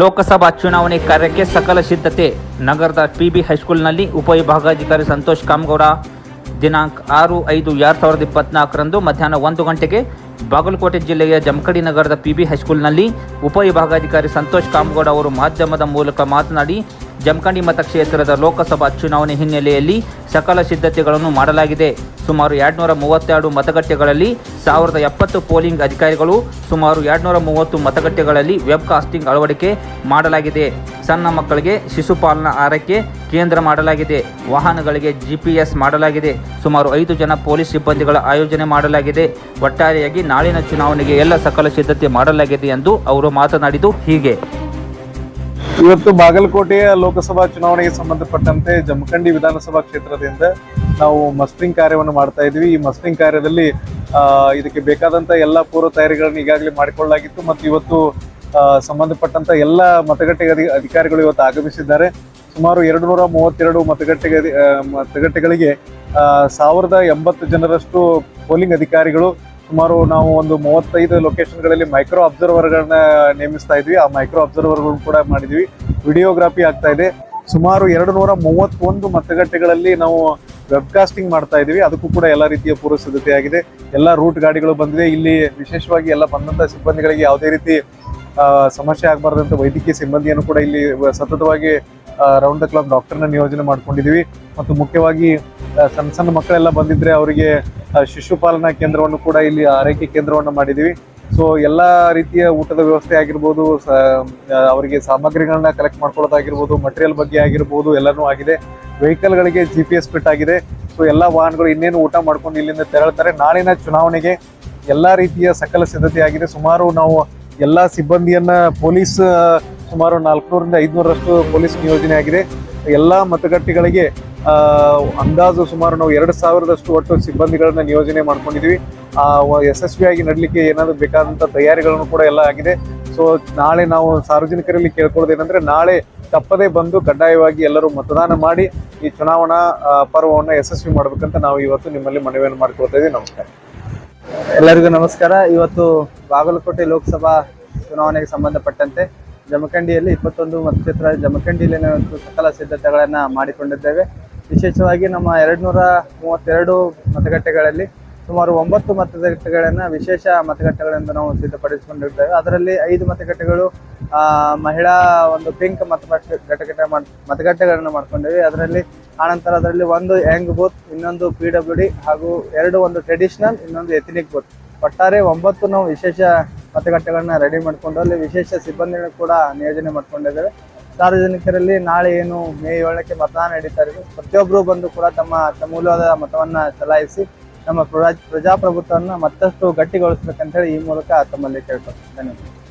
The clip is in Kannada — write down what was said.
ಲೋಕಸಭಾ ಚುನಾವಣೆ ಕಾರ್ಯಕ್ಕೆ ಸಕಲ ಸಿದ್ಧತೆ. ನಗರದ ಪಿಬಿ ಹೈಸ್ಕೂಲ್ನಲ್ಲಿ ಉಪವಿಭಾಗಾಧಿಕಾರಿ ಸಂತೋಷ್ ಕಾಮಗೌಡ. ದಿನಾಂಕ ಆರು ಐದು ಎರಡು ಸಾವಿರದ ಇಪ್ಪತ್ನಾಲ್ಕರಂದು ಮಧ್ಯಾಹ್ನ ಒಂದು ಗಂಟೆಗೆ ಬಾಗಲಕೋಟೆ ಜಿಲ್ಲೆಯ ಜಮಖಡಿ ನಗರದ ಪಿಬಿ ಹೈಸ್ಕೂಲ್ನಲ್ಲಿ ಉಪವಿಭಾಗಾಧಿಕಾರಿ ಸಂತೋಷ್ ಕಾಮಗೌಡ ಅವರು ಮಾಧ್ಯಮದ ಮೂಲಕ ಮಾತನಾಡಿ ಜಮಖಂಡಿ ಮತಕ್ಷೇತ್ರದ ಲೋಕಸಭಾ ಚುನಾವಣೆ ಹಿನ್ನೆಲೆಯಲ್ಲಿ ಸಕಲ ಸಿದ್ಧತೆಗಳನ್ನು ಮಾಡಲಾಗಿದೆ. ಸುಮಾರು ಎರಡುನೂರ ಮೂವತ್ತೆರಡು ಮತಗಟ್ಟೆಗಳಲ್ಲಿ ಸಾವಿರದ ಎಪ್ಪತ್ತು ಪೋಲಿಂಗ್ ಅಧಿಕಾರಿಗಳು, ಸುಮಾರು ಎರಡುನೂರ ಮೂವತ್ತು ಮತಗಟ್ಟೆಗಳಲ್ಲಿ ವೆಬ್ ಕಾಸ್ಟಿಂಗ್ ಅಳವಡಿಕೆ ಮಾಡಲಾಗಿದೆ. ಸಣ್ಣ ಮಕ್ಕಳಿಗೆ ಶಿಶುಪಾಲನಾ ಆರೈಕೆ ಕೇಂದ್ರ ಮಾಡಲಾಗಿದೆ. ವಾಹನಗಳಿಗೆ ಜಿಪಿಎಸ್ ಮಾಡಲಾಗಿದೆ. ಸುಮಾರು ಐದು ಜನ ಪೊಲೀಸ್ ಸಿಬ್ಬಂದಿಗಳ ಆಯೋಜನೆ ಮಾಡಲಾಗಿದೆ. ಒಟ್ಟಾರೆಯಾಗಿ ನಾಳಿನ ಚುನಾವಣೆಗೆ ಎಲ್ಲ ಸಕಲ ಸಿದ್ಧತೆ ಮಾಡಲಾಗಿದೆ ಎಂದು ಅವರು ಮಾತನಾಡಿದ್ದು ಹೀಗೆ. ಇವತ್ತು ಬಾಗಲಕೋಟೆಯ ಲೋಕಸಭಾ ಚುನಾವಣೆಗೆ ಸಂಬಂಧಪಟ್ಟಂತೆ ಜಮಖಂಡಿ ವಿಧಾನಸಭಾ ಕ್ಷೇತ್ರದಿಂದ ನಾವು ಮಸ್ಟ್ರಿಂಗ್ ಕಾರ್ಯವನ್ನು ಮಾಡ್ತಾ ಇದ್ದೀವಿ. ಈ ಮಸ್ಟ್ರಿಂಗ್ ಕಾರ್ಯದಲ್ಲಿ ಇದಕ್ಕೆ ಬೇಕಾದಂಥ ಎಲ್ಲ ಪೂರ್ವ ತಯಾರಿಗಳನ್ನು ಈಗಾಗಲೇ ಮಾಡಿಕೊಳ್ಳಲಾಗಿತ್ತು ಮತ್ತು ಇವತ್ತು ಸಂಬಂಧಪಟ್ಟಂಥ ಎಲ್ಲ ಮತಗಟ್ಟೆ ಅಧಿ- ಅಧಿಕಾರಿಗಳು ಇವತ್ತು ಆಗಮಿಸಿದ್ದಾರೆ. ಸುಮಾರು ಎರಡು ನೂರ ಮೂವತ್ತೆರಡು ಮತಗಟ್ಟೆಗೆ ಮತಗಟ್ಟೆಗಳಿಗೆ ಸಾವಿರದ ಎಂಬತ್ತು ಜನರಷ್ಟು ಪೋಲಿಂಗ್ ಅಧಿಕಾರಿಗಳು ಸುಮಾರು ನಾವು ಒಂದು ಮೂವತ್ತೈದು ಲೊಕೇಶನ್ಗಳಲ್ಲಿ ಮೈಕ್ರೋ ಅಬ್ಸರ್ವರ್ಗಳನ್ನ ನೇಮಿಸ್ತಾ ಇದ್ವಿ. ಆ ಮೈಕ್ರೋ ಅಬ್ಸರ್ವರ್ಗಳು ಕೂಡ ಮಾಡಿದ್ವಿ. ವಿಡಿಯೋಗ್ರಾಫಿ ಆಗ್ತಾ ಇದೆ. ಸುಮಾರು ಎರಡು ನೂರ ಮೂವತ್ತೊಂದು ಮತಗಟ್ಟೆಗಳಲ್ಲಿ ನಾವು ವೆಬ್ಕಾಸ್ಟಿಂಗ್ ಮಾಡ್ತಾ ಇದೀವಿ ಅದಕ್ಕೂ ಕೂಡ ಎಲ್ಲ ರೀತಿಯ ಪೂರ್ವ ಸಿದ್ಧತೆ ಆಗಿದೆ ಎಲ್ಲ ರೂಟ್ ಗಾಡಿಗಳು ಬಂದಿದೆ. ಇಲ್ಲಿ ವಿಶೇಷವಾಗಿ ಎಲ್ಲ ಬಂದಂತ ಸಿಬ್ಬಂದಿಗಳಿಗೆ ಯಾವುದೇ ರೀತಿ ಸಮಸ್ಯೆ ಆಗಬಾರ್ದಂಥ ವೈದ್ಯಕೀಯ ಸಿಬ್ಬಂದಿಯನ್ನು ಕೂಡ ಇಲ್ಲಿ ಸತತವಾಗಿ ರೌಂಡ್ ದ ಕ್ಲಾಕ್ ಡಾಕ್ಟರ್ನ ನಿಯೋಜನೆ ಮಾಡ್ಕೊಂಡಿದೀವಿ ಮತ್ತು ಮುಖ್ಯವಾಗಿ ಸಣ್ಣ ಸಣ್ಣ ಮಕ್ಕಳೆಲ್ಲ ಬಂದಿದ್ರೆ ಅವರಿಗೆ ಶಿಶುಪಾಲನಾ ಕೇಂದ್ರವನ್ನು ಕೂಡ ಇಲ್ಲಿ ಆರೈಕೆ ಕೇಂದ್ರವನ್ನು ಮಾಡಿದೀವಿ ಸೊ ಎಲ್ಲ ರೀತಿಯ ಊಟದ ವ್ಯವಸ್ಥೆ ಆಗಿರ್ಬೋದು ಅವರಿಗೆ ಸಾಮಗ್ರಿಗಳನ್ನ ಕಲೆಕ್ಟ್ ಮಾಡ್ಕೊಳ್ಳೋದಾಗಿರ್ಬೋದು ಮಟೀರಿಯಲ್ ಬಗ್ಗೆ ಆಗಿರ್ಬೋದು, ಎಲ್ಲನೂ ಆಗಿದೆ. ವೆಹಿಕಲ್ಗಳಿಗೆ ಜಿ ಪಿ ಎಸ್ ಫಿಟ್ ಆಗಿದೆ. ಸೊ ಎಲ್ಲ ವಾಹನಗಳು ಇನ್ನೇನು ಊಟ ಮಾಡ್ಕೊಂಡು ಇಲ್ಲಿಂದ ತೆರಳ್ತಾರೆ. ನಾಳಿನ ಚುನಾವಣೆಗೆ ಎಲ್ಲ ರೀತಿಯ ಸಕಲ ಸಿದ್ಧತೆ ಆಗಿದೆ. ಸುಮಾರು ನಾವು ಎಲ್ಲ ಸಿಬ್ಬಂದಿಯನ್ನ ಪೊಲೀಸ್ ಸುಮಾರು ನಾಲ್ಕುನೂರಿಂದ ಐದುನೂರಷ್ಟು ಪೊಲೀಸ್ ನಿಯೋಜನೆ ಆಗಿದೆ. ಎಲ್ಲ ಮತಗಟ್ಟೆಗಳಿಗೆ ಅಂದಾಜು ಸುಮಾರು ನಾವು ಎರಡು ಸಾವಿರದಷ್ಟು ಒಟ್ಟು ಸಿಬ್ಬಂದಿಗಳನ್ನ ನಿಯೋಜನೆ ಮಾಡ್ಕೊಂಡಿದ್ವಿ. ಆ, ವ- ಯಶಸ್ವಿಯಾಗಿ ನಡಲಿಕ್ಕೆ ಏನಾದ್ರು ಬೇಕಾದಂತ ತಯಾರಿಗಳನ್ನು ಕೂಡ ಎಲ್ಲ ಆಗಿದೆ. ಸೊ ನಾಳೆ ನಾವು ಸಾರ್ವಜನಿಕರಲ್ಲಿ ಕೇಳ್ಕೊಳ್ಳೋದೇನೆಂದ್ರೆ, ನಾಳೆ ತಪ್ಪದೇ ಬಂದು ಕಡ್ಡಾಯವಾಗಿ ಎಲ್ಲರೂ ಮತದಾನ ಮಾಡಿ ಈ ಚುನಾವಣಾ ಪರ್ವವನ್ನು ಯಶಸ್ವಿ ಮಾಡ್ಬೇಕಂತ ನಾವು ಇವತ್ತು ನಿಮ್ಮಲ್ಲಿ ಮನವಿಯನ್ನು ಮಾಡ್ಕೊಳ್ತಾ ನಮಸ್ಕಾರ. ಎಲ್ಲರಿಗೂ ನಮಸ್ಕಾರ. ಇವತ್ತು ಬಾಗಲಕೋಟೆ ಲೋಕಸಭಾ ಚುನಾವಣೆಗೆ ಸಂಬಂಧಪಟ್ಟಂತೆ ಜಮಖಂಡಿಯಲ್ಲಿ ಇಪ್ಪತ್ತೊಂದು ಮತಕ್ಷೇತ್ರ ಜಮಖಂಡಿಯಲ್ಲಿ ಸಕಲ ಸಿದ್ಧತೆಗಳನ್ನು ಮಾಡಿಕೊಂಡಿದ್ದೇವೆ. ವಿಶೇಷವಾಗಿ ನಮ್ಮ ಎರಡ್ನೂರ ಮೂವತ್ತೆರಡು ಮತಗಟ್ಟೆಗಳಲ್ಲಿ ಸುಮಾರು ಒಂಬತ್ತು ಮತಗಟ್ಟೆಗಳನ್ನು ವಿಶೇಷ ಮತಗಟ್ಟೆಗಳೆಂದು ನಾವು ಸಿದ್ಧಪಡಿಸಿಕೊಂಡಿರ್ತೇವೆ ಅದರಲ್ಲಿ ಐದು ಮತಗಟ್ಟೆಗಳು ಮಹಿಳಾ ಒಂದು ಪಿಂಕ್ ಮಾಡ್, ಮತಗಟ್ಟೆಗಳನ್ನು ಮಾಡ್ಕೊಂಡಿವಿ. ಅದರಲ್ಲಿ ಆನಂತರ ಅದರಲ್ಲಿ ಒಂದು ಯಂಗ್ ಬೂತ್, ಇನ್ನೊಂದು ಪಿ ಡಬ್ಲ್ಯೂ ಡಿ ಹಾಗೂ ಎರಡು ಒಂದು ಟ್ರೆಡಿಷನಲ್, ಇನ್ನೊಂದು ಎಥನಿಕ್ ಬೂತ್. ಒಟ್ಟಾರೆ ಒಂಬತ್ತು ನಾವು ವಿಶೇಷ ಮತಗಟ್ಟೆಗಳನ್ನ ರೆಡಿ ಮಾಡಿಕೊಂಡು ಅಲ್ಲಿ ವಿಶೇಷ ಸಿಬ್ಬಂದಿಗಳು ಕೂಡ ನಿಯೋಜನೆ ಮಾಡ್ಕೊಂಡಿದ್ದೇವೆ. ಸಾರ್ವಜನಿಕರಲ್ಲಿ ನಾಳೆ ಏನು ಮೇ ಏಳಕ್ಕೆ ಮತದಾನ ನಡೀತಾ ಇದೆ ಪ್ರತಿಯೊಬ್ಬರು ಬಂದು ಕೂಡ ತಮ್ಮ ಅಮೂಲ್ಯವಾದ ಮತವನ್ನ ಚಲಾಯಿಸಿ ನಮ್ಮ ಪ್ರಜಾ ಪ್ರಜಾಪ್ರಭುತ್ವವನ್ನು ಮತ್ತಷ್ಟು ಗಟ್ಟಿಗೊಳಿಸ್ಬೇಕಂತ ಹೇಳಿ ಈ ಮೂಲಕ ತಮ್ಮಲ್ಲಿ ಕೇಳ್ಕೊಳ್ತೀನಿ. ಧನ್ಯವಾದ